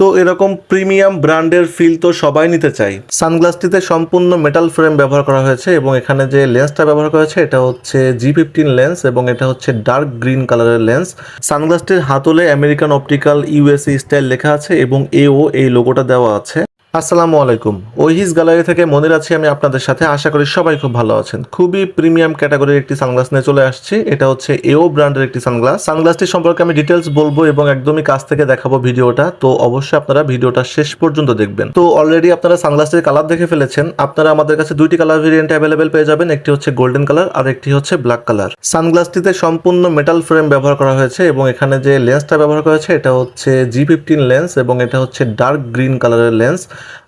তো এরকম প্রিমিয়াম ব্র্যান্ডের ফিল তো সবাই নিতে চাই সানগ্লাসটিতে সম্পূর্ণ মেটাল ফ্রেম ব্যবহার করা হয়েছে এবং এখানে যে লেন্সটা ব্যবহার করা হয়েছে, এটা হচ্ছে জি ফিফটিন লেন্স এবং এটা হচ্ছে ডার্ক গ্রিন কালারের লেন্স সানগ্লাসটির হাতলে আমেরিকান অপটিক্যাল ইউএসএ স্টাইল লেখা আছে এবং এও এই লোগোটা দেওয়া আছে। আসসালামু আলাইকুম। ওইহিস গ্যালারি থেকে মনির আছি আমি আপনাদের সাথে। আশা করি সবাই খুব ভালো আছেন। খুবই প্রিমিয়াম ক্যাটাগরির একটি সানগ্লাস নিয়ে চলে আসছি। এটা হচ্ছে এও ব্র্যান্ডের একটি সানগ্লাস। সানগ্লাসটি সম্পর্কে আমি ডিটেলস বলব এবং একদমই কাছ থেকে দেখাবো ভিডিওটা। তো অবশ্যই আপনারা ভিডিওটা শেষ পর্যন্ত দেখবেন। তো অলরেডি আপনারা সানগ্লাসটির কালার দেখে ফেলেছেন। আপনারা আমাদের কাছে দুইটি কালার ভেরিয়েন্ট অ্যাভেলেবেল পেয়ে যাবেন। একটি হচ্ছে গোল্ডেন কালার আর একটি হচ্ছে ব্ল্যাক কালার সানগ্লাসটিতে সম্পূর্ণ মেটাল ফ্রেম ব্যবহার করা হয়েছে এবং এখানে যে লেন্সটা ব্যবহার করা হয়েছে, এটা হচ্ছে জি ফিফটিন লেন্স এবং এটা হচ্ছে ডার্ক গ্রিন কালারের লেন্স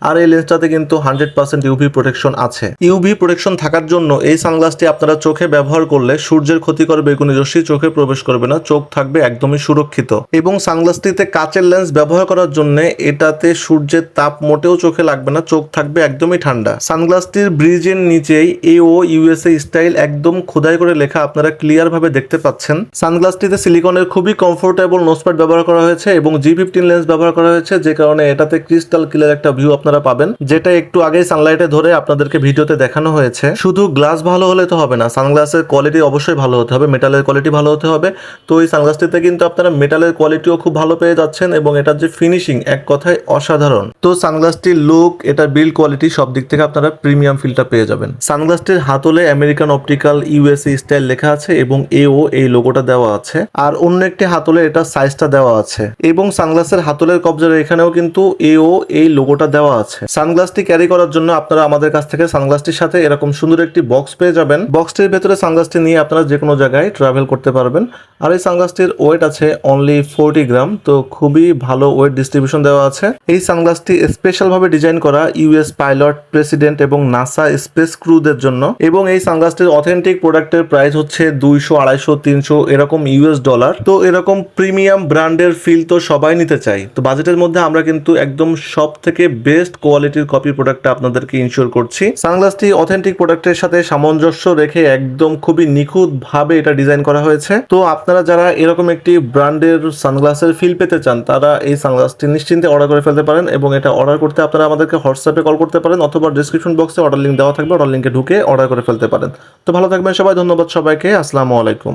আর এই লেন্সটাতে কিন্তু হান্ড্রেড পার্সেন্ট ইউভি প্রোটেকশন আছে। ইউভি প্রোটেকশন থাকার জন্য এই সানগ্লাসটি আপনারা চোখে ব্যবহার করলে সূর্যের ক্ষতিকর বেগুনি রশ্মি চোখে প্রবেশ করবে না, চোখ থাকবে একদমই সুরক্ষিত। এবং সানগ্লাসটিতে কাচের লেন্স ব্যবহার করার জন্য এটাতে সূর্যের তাপ মোটেও চোখে লাগবে না, চোখ থাকবে একদমই ঠান্ডা। সানগ্লাসটির ব্রিজের নিচেই এ ও ইউএসএ স্টাইল একদম খোদাই করে লেখা আপনারা ক্লিয়ার ভাবে দেখতে পাচ্ছেন। সানগ্লাসটিতে সিলিকনের খুবই কমফোর্টেবল নোসপ্যাড ব্যবহার করা হয়েছে এবং জি ফিফটিন লেন্স ব্যবহার করা হয়েছে, যে কারণে এটাতে ক্রিস্টাল ক্লিয়ার একটা ভিউ আপনারা পাবেন, যেটা একটু আগে সানলাইটে ধরে আপনাদেরকে ভিডিওতে দেখানো হয়েছে। শুধু গ্লাস ভালো হলে তো হবে না সানগ্লাসের কোয়ালিটি অবশ্যই ভালো হতে হবে মেটালের কোয়ালিটি ভালো হতে হবে। তো এই সানগ্লাসটিতে কিন্তু আপনারা মেটালের কোয়ালিটিও খুব ভালো পেয়ে যাচ্ছেন এবং এটার যে ফিনিশিং এক কথায় অসাধারণ। তো সানগ্লাসটির লুক এটার বিল্ড কোয়ালিটি সব দিক থেকে আপনারা প্রিমিয়াম ফিলটা পেয়ে যাবেন। সানগ্লাসটির হাতলে আমেরিকান অপটিক্যাল ইউএসএ স্টাইল লেখা আছে এবং এও এই লোগোটা দেওয়া আছে। আর অন্য একটি হাতলে এটা সাইজটা দেওয়া আছে। এবং সানগ্লাসের হাতলের কবজার এখানেও কিন্তু এও এই লোগোটা দেওয়া আছে। সানগ্লাসটি ক্যারি করার জন্য আপনারা আমাদের কাছ থেকে সানগ্লাসটির সাথে এরকম সুন্দর একটি বক্স পেয়ে যাবেন। বক্সটির ভেতরে সানগ্লাসটি নিয়ে আপনারা যে কোনো জায়গায় ট্রাভেল করতে পারবেন। আর এই সানগ্লাসটির ওয়েট আছে অনলি ফোরটি গ্রাম তো খুবই ভালো ওয়েট ডিস্ট্রিবিউশন দেওয়া আছে। এই সানগ্লাসটি স্পেশাল ভাবে ডিজাইন করা ইউএস পাইলট প্রেসিডেন্ট এবং নাসা স্পেস ক্রুদের জন্য। এবং এই সানগ্লাসটির অথেন্টিক প্রোডাক্টের প্রাইস হচ্ছে দুইশো, আড়াইশো, তিনশো, এরকম ইউএস ডলার তো এরকম প্রিমিয়াম ব্র্যান্ডের ফিল তো সবাই নিতে চাই তো বাজেটের মধ্যে আমরা কিন্তু একদম সব থেকে বেস্ট কোয়ালিটির কপি প্রোডাক্টটা আপনাদেরকে ইনশিওর করছি। সানগ্লাসটি অথেন্টিক প্রোডাক্টের সাথে সামঞ্জস্য রেখে একদম খুবই নিখুঁত ভাবে এটা ডিজাইন করা হয়েছে। তো আপনারা যারা এরকম একটি ব্র্যান্ডের সানগ্লাসের ফিল পেতে চান, তারা এই সানগ্লাসটি নিশ্চিন্তে অর্ডার করে ফেলতে পারেন এবং এটা অর্ডার করতে আপনারা আমাদেরকে হোয়াটসঅ্যাপে কল করতে পারেন অথবা ডিসক্রিপশন বক্সে অর্ডার লিঙ্ক দেওয়া থাকবে অর্ডার লিঙ্কে ঢুকে অর্ডার করে ফেলতে পারেন। তো ভালো থাকবেন সবাই, ধন্যবাদ সবাইকে, আসসালামু আলাইকুম।